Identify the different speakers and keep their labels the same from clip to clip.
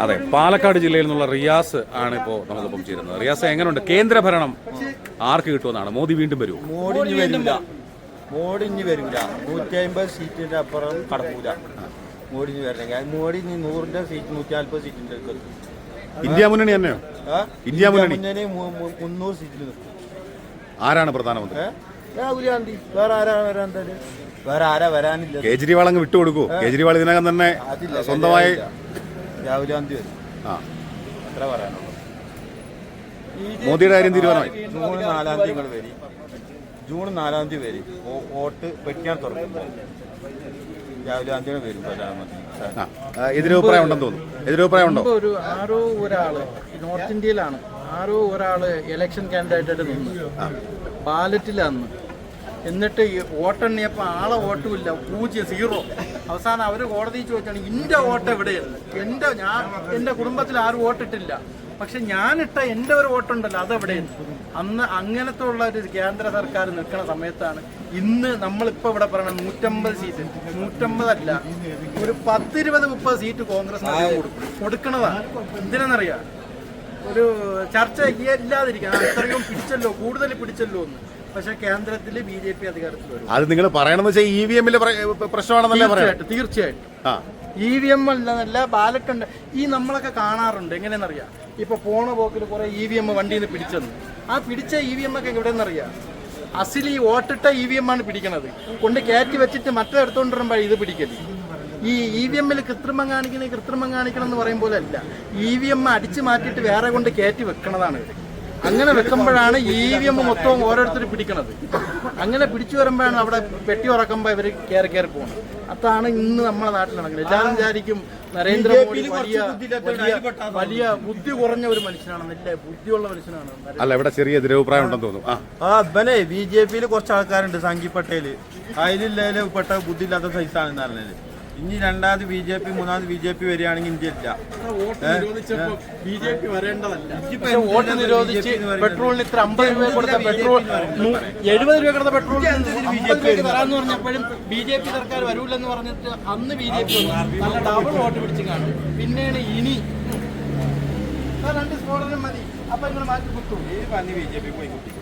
Speaker 1: അതെ പാലക്കാട് ജില്ലയിൽ നിന്നുള്ള റിയാസ് ആണ് ഇപ്പോൾ നമുക്കൊപ്പം ചേരുന്നത് റിയാസ് എങ്ങനെയുണ്ട് കേന്ദ്ര ഭരണം ആർക്ക് കിട്ടുമെന്നാണ്? മോദി വീണ്ടും വരുമോ
Speaker 2: മോഡി ഇനി വരില്ല മോഡി ഇനി വരില്ല നൂറ്റി അമ്പത് സീറ്റിന്റെ അപ്പുറം കടക്കൂല. മോഡി ഇനി വരണമെങ്കിൽ മോഡി ഇനി നൂറിന്റെ സീറ്റ് നൂറ്റി നാൽപ്പത് സീറ്റിന്റെ അടുത്ത് എത്തും.
Speaker 1: ഇന്ത്യ മുന്നണി തന്നെയോ?
Speaker 2: ആ?
Speaker 1: ഇന്ത്യ മുന്നണി.
Speaker 2: മുന്നണി മു- മു- മുന്നൂറ് സീറ്റിൽ നിൽക്കും.
Speaker 1: ആരാണ് പ്രധാനമന്ത്രി?
Speaker 2: ഏ? രാഹുൽ ഗാന്ധി. വേറെ ആരാ വരാൻ തന്നെ വേറെ ആരാ വരാനില്ല.
Speaker 1: കേജ്രിവാൾ അങ്ങ് വിട്ടുകൊടുക്കൂ. കേജ്രിവാൾ ഇതിനകം തന്നെ
Speaker 2: അതില്ല
Speaker 1: സ്വന്തമായി
Speaker 2: അതില്ല. രാഹുൽ ഗാന്ധി വരും.
Speaker 1: ആ.
Speaker 2: അത്ര പറയാനുള്ളൂ.
Speaker 1: മോദിയുടെ കാര്യം തീരുമാനമായി.
Speaker 2: ജൂൺ നാലാം തീയതി നിങ്ങൾ വരി. ജൂൺ നാലാം തീയതി വരി. വോട്ട് വെക്കാൻ തുറക്കും രാഹുൽ ഗാന്ധിയുടെ വരും പ്രധാനമന്ത്രി
Speaker 1: ആ. ആ, എതിരഭിപ്രായം ഉണ്ടെന്ന് തോന്നുന്നു. എതിരഭിപ്രായം ഉണ്ടോ
Speaker 3: ഒരു ആരോ ഒരാൾ നോർത്ത് ഇന്ത്യയിലാണ്. ആരോ ഒരാൾ ഇലക്ഷൻ കാൻഡിഡേറ്റ് ആയിട്ട് നിന്നു. ബാലറ്റിലന്ന് എന്നിട്ട് ഈ വോട്ടെണ്ണിയപ്പോൾ ആളെ വോട്ടുമില്ല പൂജ്യം സീറോ. അവസാനം അവർ കോടതി ചോദിച്ചാണ് എന്റെ വോട്ട് എവിടെയാണ്? എന്റെ ഞാൻ എന്റെ കുടുംബത്തിൽ ആരും വോട്ടിട്ടില്ല പക്ഷെ ഞാനിട്ട എന്റെ ഒരു വോട്ടുണ്ടല്ലോ അതെവിടെയാണ്? അന്ന് അങ്ങനത്തെ ഉള്ള ഒരു കേന്ദ്ര സർക്കാർ നിൽക്കുന്ന സമയത്താണ് ഇന്ന് നമ്മളിപ്പോൾ ഇവിടെ പറയണ നൂറ്റമ്പത് സീറ്റ്. നൂറ്റമ്പതല്ല ഒരു പത്തിരുപത് മുപ്പത് സീറ്റ് കോൺഗ്രസ് കൊടുക്കും. കൊടുക്കണതാണ് എന്തിനെന്നറിയാം? ഒരു ചർച്ച ഇല്ലാതിരിക്കാൻ അത്രയും പിടിച്ചല്ലോ കൂടുതൽ പിടിച്ചല്ലോ എന്ന്. പക്ഷെ കേന്ദ്രത്തിൽ ബി ജെ പി അധികാരത്തിൽ വരും.
Speaker 1: അത് നിങ്ങൾ പറയണമെന്ന് വെച്ചാൽ ഇ വി എമ്മിലെ പ്രശ്നമാണെന്നല്ലേ പറയാം?
Speaker 3: തീർച്ചയായിട്ടും തീർച്ചയായിട്ടും. ഇ വി എം അല്ലെന്നല്ല ബാലറ്റ് ഉണ്ട് ഈ നമ്മളൊക്കെ കാണാറുണ്ട് എങ്ങനെയെന്നറിയാം? ഇപ്പൊ പോണ പോക്കിൽ കുറെ ഇ വി എം വണ്ടിയിൽ നിന്ന് പിടിച്ചെന്ന്. ആ പിടിച്ച ഇ വി എം ഒക്കെ എവിടെയെന്നറിയാം? അസിൽ ഈ വോട്ടിട്ട ഇ വി എം ആണ് പിടിക്കണത്. കൊണ്ട് കയറ്റി വെച്ചിട്ട് മറ്റേ എടുത്തോണ്ട് വരുമ്പോൾ ഇത് പിടിക്കൽ. ഈ ഇ വി എമ്മിൽ കൃത്രിമം കാണിക്കണേ കൃത്രിമം കാണിക്കണം എന്ന് പറയും പോലെ അല്ല. ഇ വി എം അടിച്ചു മാറ്റിയിട്ട് വേറെ കൊണ്ട് കയറ്റി വെക്കണതാണ്. ഇത് അങ്ങനെ വെക്കുമ്പോഴാണ് ഇ വി എം മൊത്തവും ഓരോരുത്തർ പിടിക്കണത്. അങ്ങനെ പിടിച്ചു വരുമ്പോഴാണ് അവിടെ പെട്ടി ഉറക്കുമ്പോൾ ഇവർ കയറി കയറി പോകുന്നത്. അതാണ് ഇന്ന് നമ്മുടെ നാട്ടിൽ നടക്കുന്നത്. എല്ലാവരും വിചാരിക്കും നരേന്ദ്രമോദി വലിയ വലിയ വലിയ ബുദ്ധി കുറഞ്ഞ ഒരു മനുഷ്യനാണ്. നല്ല ബുദ്ധിയുള്ള മനുഷ്യനാണ്.
Speaker 1: അല്ല ഇവിടെ ചെറിയ എതിരഭിപ്രായം ഉണ്ടെന്ന് തോന്നുന്നു ആ.
Speaker 2: ബി ജെ പിയിൽ കുറച്ച് ആൾക്കാരുണ്ട് സംഘി പട്ടേൽ. അതിലില്ലേ പെട്ട ബുദ്ധി ഇല്ലാത്ത സൈസാണെന്ന് പറഞ്ഞത്. ഇനി രണ്ടാമത് ബി ജെ പി മൂന്നാമത് ബി ജെ പി വരികയാണെങ്കിൽ ഇന്ത്യ ഇല്ല
Speaker 3: വോട്ട് നിരോധിച്ച്? പെട്രോളിന് ഇത്ര അമ്പത് രൂപ കൊടുത്ത പെട്രോൾ എഴുപത് രൂപ കൊടുത്ത പെട്രോൾ തരാന്ന് പറഞ്ഞപ്പോഴും ബി ജെ പി സർക്കാർ വരൂലെന്ന് പറഞ്ഞിട്ട് അന്ന് ബി ജെ പി നല്ല ഡബിൾ വോട്ട് പിടിച്ച് കാണും പിന്നെയാണ് ഇനി രണ്ട് സ്ഫോടനം മതി അപ്പൊ നിങ്ങൾ മാറ്റി കുത്തും
Speaker 2: ഈ പന്നി ബി ജെ പി പോയി കുട്ടി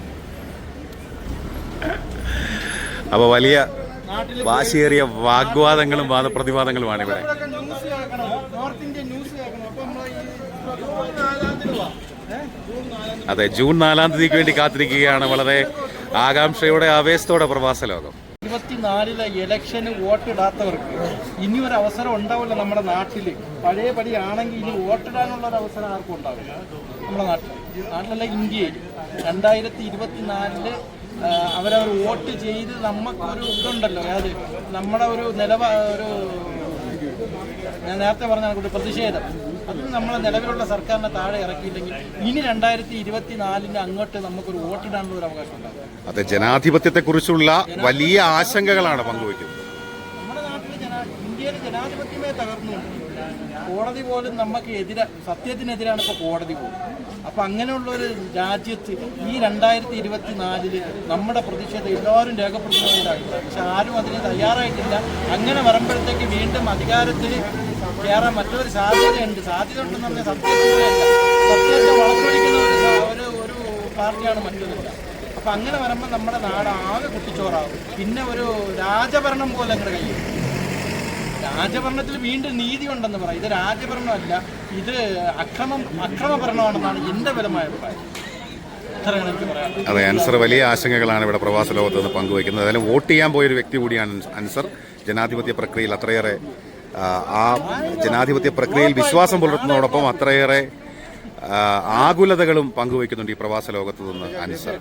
Speaker 1: അപ്പൊ വലിയ വാശിയേറിയ വാഗ്വാദങ്ങളും വാദപ്രതിവാദങ്ങളുമാണ് ഇവിടെ. അതെ ജൂൺ നാലാം തീയതിക്ക് വേണ്ടി കാത്തിരിക്കുകയാണ്. വളരെ ആകാംക്ഷയോടെ ആവേശത്തോടെ പ്രവാസ ലോകം.
Speaker 3: ഇരുപത്തിനാലിലെ ഇലക്ഷന് വോട്ടിടാത്തവർക്ക് ഇനി ഒരു അവസരം ഉണ്ടാവില്ല നമ്മുടെ നാട്ടിൽ പഴയ പടിയാണെങ്കിൽ ഇനി വോട്ടിടാനുള്ള ഒരു അവസരം ആർക്കും ഉണ്ടാവില്ല. നമ്മുടെ നാട്ടിൽ നാട്ടിലല്ല ഇന്ത്യയിൽ. രണ്ടായിരത്തി ഇരുപത്തിനാലിൽ അവരവർ വോട്ട് ചെയ്ത് നമുക്കൊരു ഇതുണ്ടല്ലോ. അതായത് നമ്മുടെ ഒരു നിലവാ ഒരു ഞാൻ നേരത്തെ പറഞ്ഞ ഒരു പ്രതിഷേധം. അത് നമ്മളെ നിലവിലുള്ള സർക്കാരിനെ താഴെ ഇറക്കിയില്ലെങ്കിൽ ഇനി രണ്ടായിരത്തി ഇരുപത്തിനാലിന് അങ്ങോട്ട് നമുക്കൊരു വോട്ടിടാനുള്ള ഒരു അവകാശം ഉണ്ടാകും
Speaker 1: അതെ ജനാധിപത്യത്തെക്കുറിച്ചുള്ള വലിയ ആശങ്കകളാണ് പങ്കുവയ്ക്കുന്നത്.
Speaker 3: നമ്മുടെ നാട്ടിൽ ജനാ ഇന്ത്യയിൽ ജനാധിപത്യമേ തകർന്നുകൊണ്ട് കോടതി പോലും നമുക്ക് എതിരെ സത്യത്തിനെതിരാണ് ഇപ്പോൾ കോടതി പോലും അപ്പം അങ്ങനെയുള്ള ഒരു രാജ്യത്ത് ഈ രണ്ടായിരത്തി ഇരുപത്തി നാലിൽ നമ്മുടെ പ്രതിഷേധം എല്ലാവരും രേഖപ്പെടുത്തുന്നതായിട്ടാണ് പക്ഷെ ആരും അതിന് തയ്യാറായിട്ടില്ല. അങ്ങനെ വരുമ്പോഴത്തേക്ക് വീണ്ടും അധികാരത്തിൽ കയറാൻ മറ്റൊരു സാധ്യതയുണ്ട്. സാധ്യത ഉണ്ടെന്ന് പറഞ്ഞാൽ സത്യത്തിലല്ല സത്യത്തെ വളർത്തിക്കുന്ന ഒരു ഒരു പാർട്ടിയാണ് മറ്റൊന്നില്ല അപ്പം അങ്ങനെ വരുമ്പോൾ നമ്മുടെ നാട് ആകെ കുട്ടിച്ചോറാകും. പിന്നെ ഒരു രാജഭരണം പോലെ അങ്ങോട്ട് കഴിയും രാജഭരണത്തിൽ വീണ്ടും നീതി ഉണ്ടെന്ന് പറയും ഇത് രാജഭരണമല്ല ഇത് അക്രമം അക്രമഭരണമാണെന്നാണ് എന്റെ ബലമായ അഭിപ്രായം.
Speaker 1: അതെ അൻസർ വലിയ ആശങ്കകളാണ് ഇവിടെ പ്രവാസ ലോകത്ത് നിന്ന് പങ്കുവയ്ക്കുന്നത്. അതായത് വോട്ട് ചെയ്യാൻ പോയൊരു വ്യക്തി കൂടിയാണ് അൻസർ. ജനാധിപത്യ പ്രക്രിയയിൽ അത്രയേറെ ആ, ജനാധിപത്യ പ്രക്രിയയിൽ വിശ്വാസം പുലർത്തുന്നതോടൊപ്പം അത്രയേറെ ആകുലതകളും പങ്കുവയ്ക്കുന്നുണ്ട് ഈ പ്രവാസ ലോകത്ത് നിന്ന് അൻസർ.